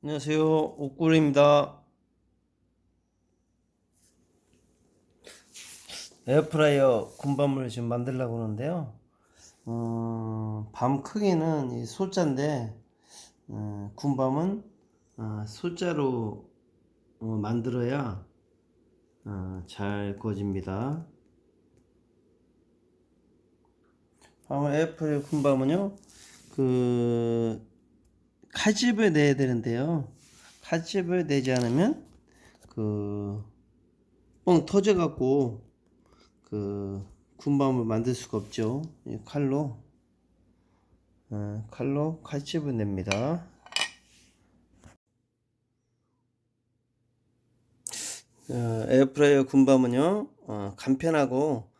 안녕하세요. 옥구리입니다. 에어프라이어 군밤을 지금 만들려고 하는데요. 어, 밤 크기는 이 소자인데 어, 군밤은 어, 소자로 어, 만들어야 어, 잘 구워집니다. 밤 에어프라이어 군밤은요. 그 칼집을 내야 되는데요. 칼집을 내지 않으면 그뻥 터져 갖고 그 군밤을 만들 수가 없죠. 이 칼로 어, 칼로 칼집을 냅니다. 어, 에어프라이어 군밤은요 어, 간편하고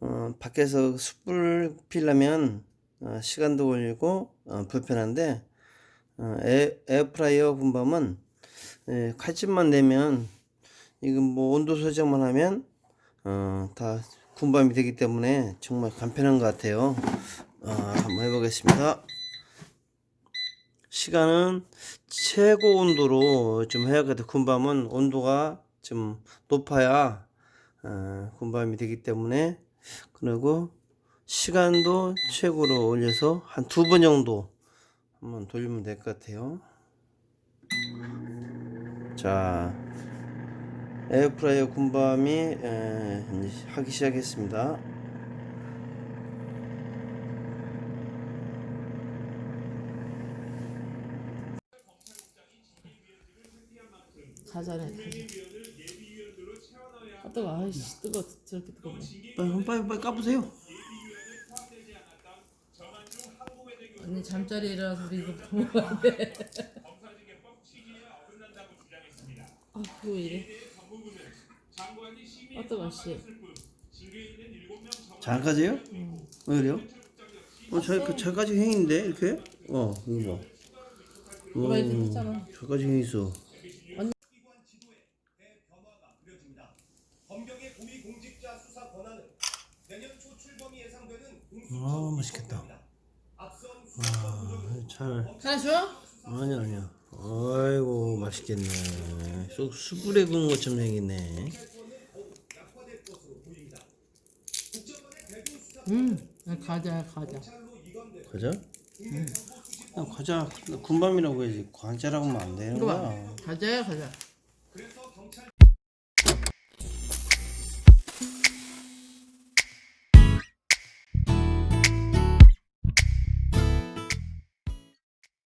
어, 밖에서 숯불 피려면 어, 시간도 걸리고 어, 불편한데 어, 에, 에어프라이어 군밤은 예, 칼집만 내면 이건 뭐 온도 설정만 하면 어, 다 군밤이 되기 때문에 정말 간편한 것 같아요. 어, 한번 해보겠습니다. 시간은 최고 온도로 좀 해야 겠다. 군밤은 온도가 좀 높아야 어, 군밤이 되기 때문에 그리고 시간도 최고로 올려서 한 두 번 정도 한번 돌리면 될 것 같아요. 자, 에어프라이어 군밤이 에, 하기 시작했습니다. 다 잘해. 아 뜨거. 아이씨 뜨거. 저렇게 뜨거. 빨리 빨리 빨리 까보세요. 언니 잠자리 일어나서 우리 이거 먹어야 돼. 아 그거 이래. 아 뜨거 씨. 잘까지요? 왜 그래요? 어, 저, 그, 저까지 행인데 이렇게? 어, 이거 봐. 이렇게 했잖아. 저까지 행 있어. 아, 맛있겠다. 아, 잘. 하나 줘? 아니야, 아니야. 아이고, 맛있겠네. 쑥, 숯불에 구운 것처럼 수사 음. 가자 가자. 과자? 응. 과자, 군밤이라고 해야지. 과자라고 하면 안 되는 이거 봐. 거야. 가자야 가자.